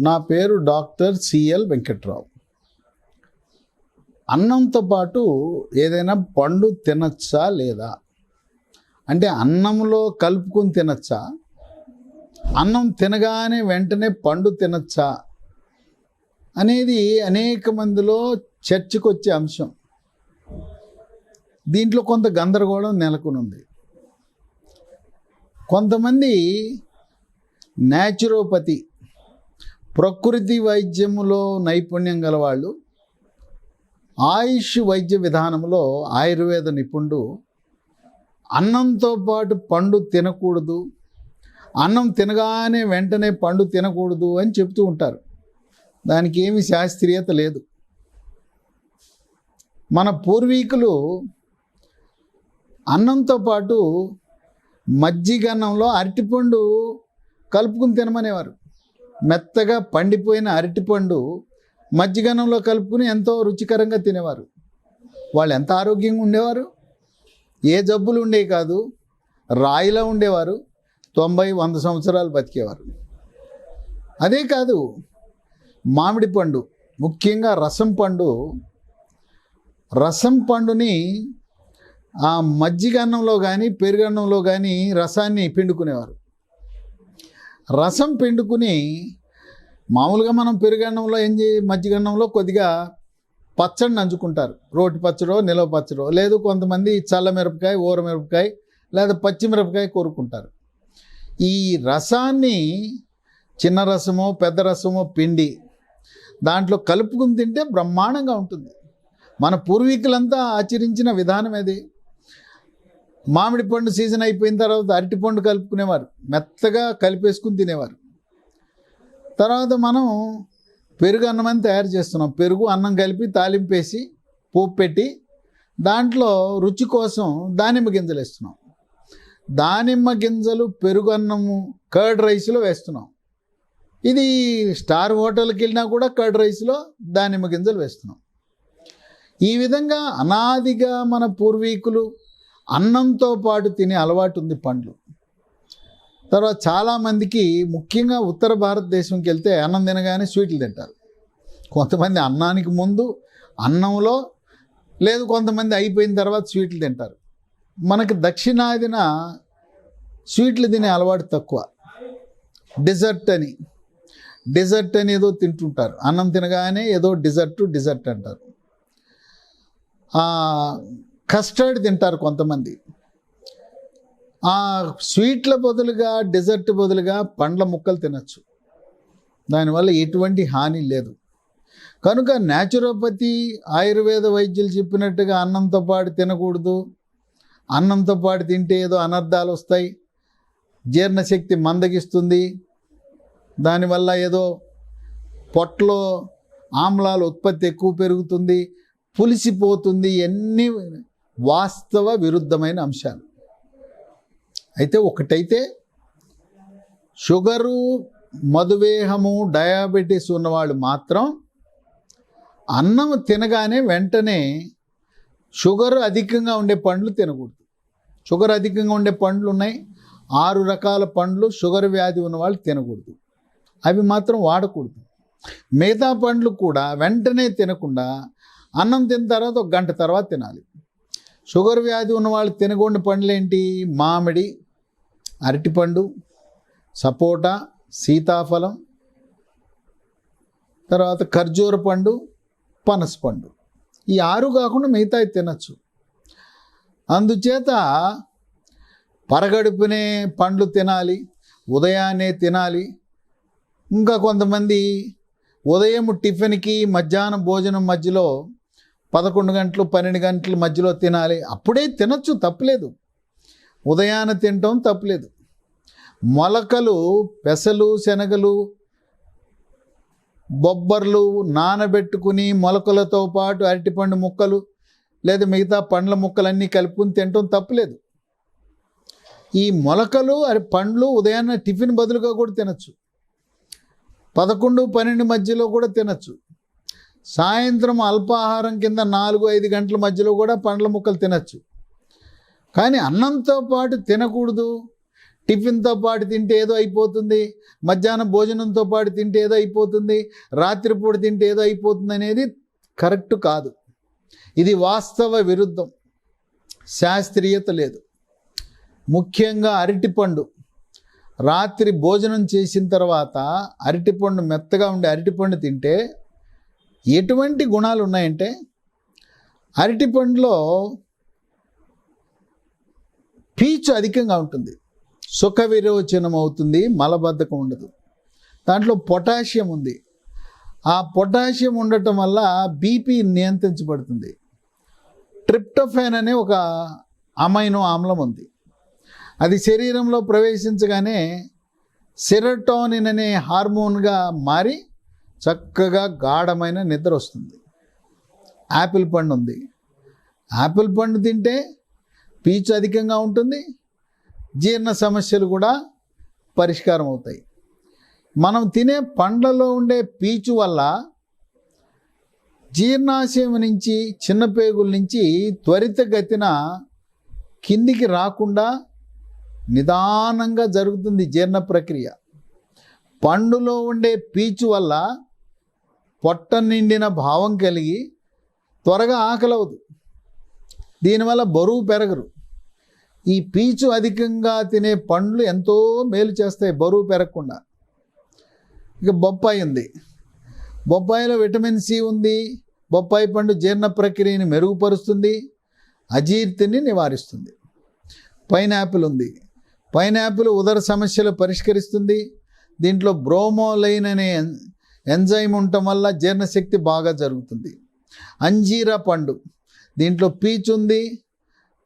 నా పేరు doctor CL Venkatrao. అన్నంతో పాటు ఏదైనా పండు తినచ్చా లేదా? అంటే అన్నంలో కలుపుకొని తినచ్చా? అన్నం తినగానే వెంటనే పండు తినచ్చా? అనేది అనేక మందిలో చర్చకొచ్చే అంశం. దీంట్లో కొంత గందరగోళం నెలకొని ఉంది కొంతమంది న్యాచురోపతి ప్రకృతి వైద్యములో నైపుణ్యం గలవాళ్ళు ఆయుష్ వైద్య విధానంలో ఆయుర్వేద నిపుణుడు అన్నంతో పాటు పండు తినకూడదు అన్నం తినగానే వెంటనే పండు తినకూడదు అని చెప్తూ ఉంటారు. దానికి ఏమి శాస్త్రీయత లేదు. మన పూర్వీకులు అన్నంతో పాటు మజ్జిగన్నంలో అరటిపండు కలుపుకుని తినమనేవారు. మెత్తగా పండిపోయిన అరటిపండు మజ్జిగనంలో కలుపుకుని ఎంతో రుచికరంగా తినేవారు. వాళ్ళు ఎంత ఆరోగ్యంగా ఉండేవారు? ఏ జబ్బులు ఉండేవి కాదు రాయిలా ఉండేవారు తొంభై వంద సంవత్సరాలు బతికేవారు. అదే కాదు మామిడి పండు ముఖ్యంగా రసం పండు రసం పండుని ఆ మజ్జిగ అన్నంలో కానీ పెరుగన్నంలో కానీ రసాన్ని పిండుకునేవారు. రసం పిండుకుని మామూలుగా మనం పెరుగన్నంలో ఏం చే మజ్జిగన్నంలో కొద్దిగా పచ్చడి నంచుకుంటారు రోటి పచ్చడో నిలవ పచ్చడో లేదు కొంతమంది చల్ల మిరపకాయ ఊర మిరపకాయ లేదా పచ్చిమిరపకాయ కోరుకుంటారు. ఈ రసాన్ని చిన్న రసమో పెద్ద రసమో పిండి దాంట్లో కలుపుకుని తింటే బ్రహ్మాండంగా ఉంటుంది. మన పూర్వీకులంతా ఆచరించిన విధానం అది మామిడి పండు సీజన్ అయిపోయిన తర్వాత అరటి పండు కలుపుకునేవారు. మెత్తగా కలిపేసుకుని తినేవారు. తర్వాత మనం పెరుగు అన్నం అని తయారు చేస్తున్నాం. పెరుగు అన్నం కలిపి తాలింపేసి పోపు పెట్టి దాంట్లో రుచి కోసం దానిమ్మ గింజలు వేస్తున్నాం. దానిమ్మ గింజలు పెరుగు అన్నము కర్డ్ రైస్లో వేస్తున్నాం. ఇది స్టార్ హోటల్కి వెళ్ళినా కూడా కర్డ్ రైస్లో దానిమ్మ గింజలు వేస్తున్నాం. ఈ విధంగా అనాదిగా మన పూర్వీకులు అన్నంతో పాటు తినే అలవాటు ఉంది పండ్లు. తర్వాత చాలామందికి ముఖ్యంగా ఉత్తర భారతదేశంకి వెళ్తే అన్నం తినగానే స్వీట్లు తింటారు. కొంతమంది అన్నానికి ముందు అన్నంలో లేదు కొంతమంది అయిపోయిన తర్వాత స్వీట్లు తింటారు. మనకి దక్షిణాదిన స్వీట్లు తినే అలవాటు తక్కువ. డిజర్ట్ అని. డిజర్ట్ అని ఏదో తింటుంటారు. అన్నం తినగానే ఏదో డిజర్ట్ డిజర్ట్ అంటారు. కస్టర్డ్ తింటారు కొంతమంది. ఆ స్వీట్ల బదులుగా డెజర్ట్ బదులుగా పండ్ల ముక్కలు తినచ్చు. దానివల్ల ఎటువంటి హాని లేదు. కనుక న్యాచురోపతి ఆయుర్వేద వైద్యులు చెప్పినట్టుగా అన్నంతో పాటు తినకూడదు. అన్నంతో పాటు తింటే ఏదో అనర్థాలు వస్తాయి. జీర్ణశక్తి మందగిస్తుంది. దానివల్ల ఏదో పొట్టలో ఆమ్లాల ఉత్పత్తి ఎక్కువ పెరుగుతుంది. పులిసిపోతుంది. ఎన్ని వాస్తవ విరుద్ధమైన అంశాలు. అయితే ఒకటైతే షుగరు మధుమేహము డయాబెటీస్ ఉన్నవాళ్ళు మాత్రం అన్నం తినగానే వెంటనే షుగర్ అధికంగా ఉండే పండ్లు తినకూడదు. షుగర్ అధికంగా ఉండే పండ్లు ఉన్నాయి. ఆరు రకాల పండ్లు షుగర్ వ్యాధి ఉన్న వాళ్ళు తినకూడదు. అవి మాత్రం వాడకూడదు. మిగతా పండ్లు కూడా వెంటనే తినకుండా అన్నం తిన్న తర్వాత ఒక గంట తర్వాత తినాలి. షుగర్ వ్యాధి ఉన్న వాళ్ళు తినకుండా పండ్లు ఏంటి మామిడి అరటిపండు సపోటా సీతాఫలం తర్వాత ఖర్జూర పండు పనస పండు. ఈ ఆరు కాకుండా మిగతా తినచ్చు. అందుచేత పరగడుపునే పండ్లు తినాలి ఉదయాన్నే తినాలి. ఇంకా కొంతమంది ఉదయం టిఫిన్కి మధ్యాహ్నం భోజనం మధ్యలో పదకొండు గంటలు పన్నెండు గంటల మధ్యలో తినాలి. అప్పుడే తినచ్చు తప్పలేదు. ఉదయాన తినటం తప్పలేదు. మొలకలు పెసలు శనగలు బొబ్బర్లు నానబెట్టుకుని మొలకలతో పాటు అరటిపండు ముక్కలు లేదా మిగతా పండ్ల ముక్కలన్నీ కలుపుకుని తినటం తప్పలేదు. ఈ మొలకలు అరి పండ్లు ఉదయాన్నే టిఫిన్ బదులుగా కూడా తినచ్చు. పదకొండు పన్నెండు మధ్యలో కూడా తినచ్చు. సాయంత్రం అల్పాహారం కింద నాలుగు ఐదు గంటల మధ్యలో కూడా పండ్ల ముక్కలు తినచ్చు. కానీ అన్నంతో పాటు తినకూడదు. టిఫిన్తో పాటు తింటే ఏదో అయిపోతుంది. మధ్యాహ్నం భోజనంతో పాటు తింటే ఏదో అయిపోతుంది. రాత్రిపూట తింటే ఏదో అయిపోతుంది అనేది కరెక్ట్ కాదు. ఇది వాస్తవ విరుద్ధం. శాస్త్రీయత లేదు. ముఖ్యంగా అరటిపండు. రాత్రి భోజనం చేసిన తర్వాత అరటిపండు మెత్తగా ఉండే అరటిపండు తింటే ఎటువంటి గుణాలు ఉన్నాయంటే అరటిపండులో పీచు అధికంగా ఉంటుంది. సుఖ విరోచనం అవుతుంది మలబద్ధకం ఉండదు. దాంట్లో పొటాషియం ఉంది. ఆ పొటాషియం ఉండటం వల్ల బీపీ నియంత్రించబడుతుంది. ట్రిప్టోఫాన్ అనే ఒక అమైనో ఆమ్లం ఉంది. అది శరీరంలో ప్రవేశించగానే సెరటోనిన్ అనే హార్మోన్గా మారి చక్కగా గాఢమైన నిద్ర వస్తుంది. యాపిల్ పండు ఉంది. యాపిల్ పండు తింటే పీచు అధికంగా ఉంటుంది. జీర్ణ సమస్యలు కూడా పరిష్కారం అవుతాయి. మనం తినే పండ్లలో ఉండే పీచు వల్ల జీర్ణాశయం నుంచి చిన్న పేగుల నుంచి త్వరితగతిన కిందికి రాకుండా నిదానంగా జరుగుతుంది జీర్ణ ప్రక్రియ. పండులో ఉండే పీచు వల్ల పొట్ట నిండిన భావం కలిగి త్వరగా ఆకలవదు. దీనివల్ల బరువు పెరగరు. ఈ పీచు అధికంగా తినే పండ్లు ఎంతో మేలు చేస్తాయి బరువు పెరగకుండా. ఇక బొప్పాయి ఉంది. బొప్పాయిలో విటమిన్ సి ఉంది. బొప్పాయి పండు జీర్ణ ప్రక్రియని మెరుగుపరుస్తుంది. అజీర్తిని నివారిస్తుంది. పైనాపిల్ ఉంది. పైనాపిల్ ఉదర సమస్యలు పరిష్కరిస్తుంది. దీంట్లో బ్రోమోలైన్ అనే ఎంజైమ్ ఉండటం వల్ల జీర్ణశక్తి బాగా జరుగుతుంది. అంజీరా పండు దీంట్లో పీచు ఉంది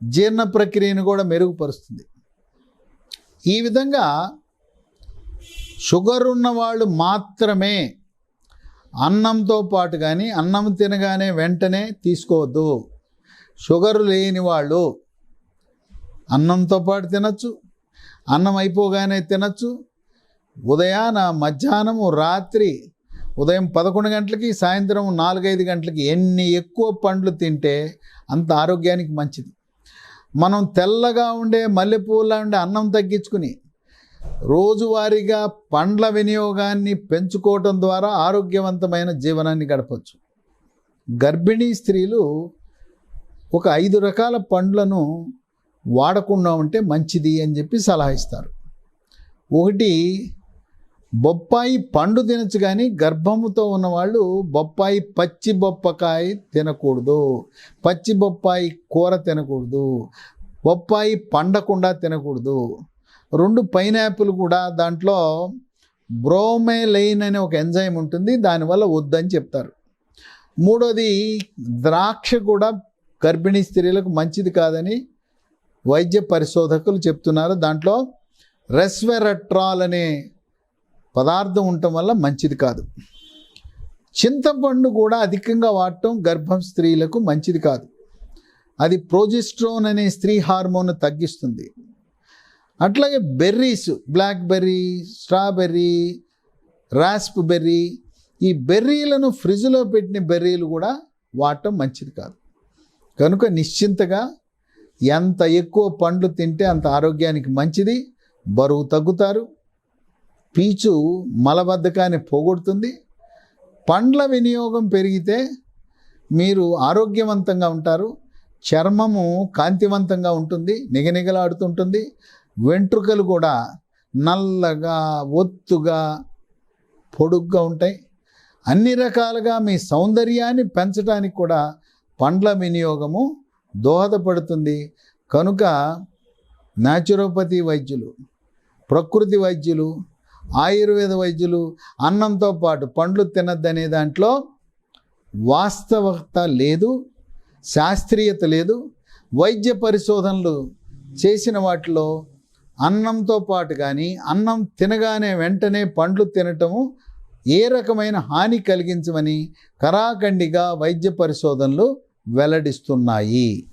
జీర్ణ ప్రక్రియను కూడా మెరుగుపరుస్తుంది. ఈ విధంగా షుగర్ ఉన్న వాళ్ళు మాత్రమే అన్నంతో పాటు కానీ అన్నం తినగానే వెంటనే తీసుకోవద్దు. షుగర్ లేని వాళ్ళు అన్నంతో పాటు తినచ్చు అన్నం అయిపోగానే తినచ్చు. ఉదయాన మధ్యాహ్నము రాత్రి ఉదయం పదకొండు గంటలకి సాయంత్రం నాలుగైదు గంటలకి ఎన్ని ఎక్కువ పండ్లు తింటే అంత ఆరోగ్యానికి మంచిది. మనం తెల్లగా ఉండే మల్లెపూల ఉండే అన్నం తగ్గించుకుని రోజువారీగా పండ్ల వినియోగాన్ని పెంచుకోవటం ద్వారా ఆరోగ్యవంతమైన జీవనాన్ని గడపచ్చు. గర్భిణీ స్త్రీలు ఒక ఐదు రకాల పండ్లను వాడకుండా ఉంటే మంచిది అని చెప్పి సలహా ఇస్తారు. ఒకటి బొప్పాయి పండు తినచ్చు కానీ గర్భముతో ఉన్నవాళ్ళు బొప్పాయి పచ్చి బొప్పకాయ తినకూడదు. పచ్చి బొప్పాయి కూర తినకూడదు. బొప్పాయి పండకుండా తినకూడదు. రెండు పైనాపిల్ కూడా దాంట్లో బ్రోమెలైన్ అనే ఒక ఎంజైమ్ ఉంటుంది. దానివల్ల వద్దని చెప్తారు. మూడోది ద్రాక్ష కూడా గర్భిణీ స్త్రీలకు మంచిది కాదని వైద్య పరిశోధకులు చెప్తున్నారు. దాంట్లో రెస్వెరట్రాల్ అనే పదార్థం ఉండటం వల్ల మంచిది కాదు. చింతపండు కూడా అధికంగా వాడటం గర్భం స్త్రీలకు మంచిది కాదు. అది ప్రోజిస్ట్రోన్ అనే స్త్రీ హార్మోన్ తగ్గిస్తుంది. అట్లాగే berries black berry strawberry raspberry ఈ బెర్రీలను ఫ్రిడ్జ్లో పెట్టిన బెర్రీలు కూడా వాడటం మంచిది కాదు. కనుక నిశ్చింతగా ఎంత ఎక్కువ పండ్లు తింటే అంత ఆరోగ్యానికి మంచిది బరువు తగ్గుతారు. పీచు మలబద్ధకాన్ని పోగొడుతుంది. పండ్ల వినియోగం పెరిగితే మీరు ఆరోగ్యవంతంగా ఉంటారు. చర్మము కాంతివంతంగా ఉంటుంది. నిగనిగలాడుతుంటుంది. వెంట్రుకలు కూడా నల్లగా ఒత్తుగా పొడుగ్గా ఉంటాయి. అన్ని రకాలుగా మీ సౌందర్యాన్ని పెంచడానికి కూడా పండ్ల వినియోగము దోహదపడుతుంది. కనుక న్యాచురోపతి వైద్యులు ప్రకృతి వైద్యులు ఆయుర్వేద వైద్యులు అన్నంతో పాటు పండ్లు తినద్దనే దాంట్లో వాస్తవత లేదు శాస్త్రీయత లేదు. వైద్య పరిశోధనలు చేసిన వాటిలో అన్నంతో పాటు కానీ అన్నం తినగానే వెంటనే పండ్లు తినటము ఏ రకమైన హాని కలిగించమని కరాఖండిగా వైద్య పరిశోధనలు వెల్లడిస్తున్నాయి.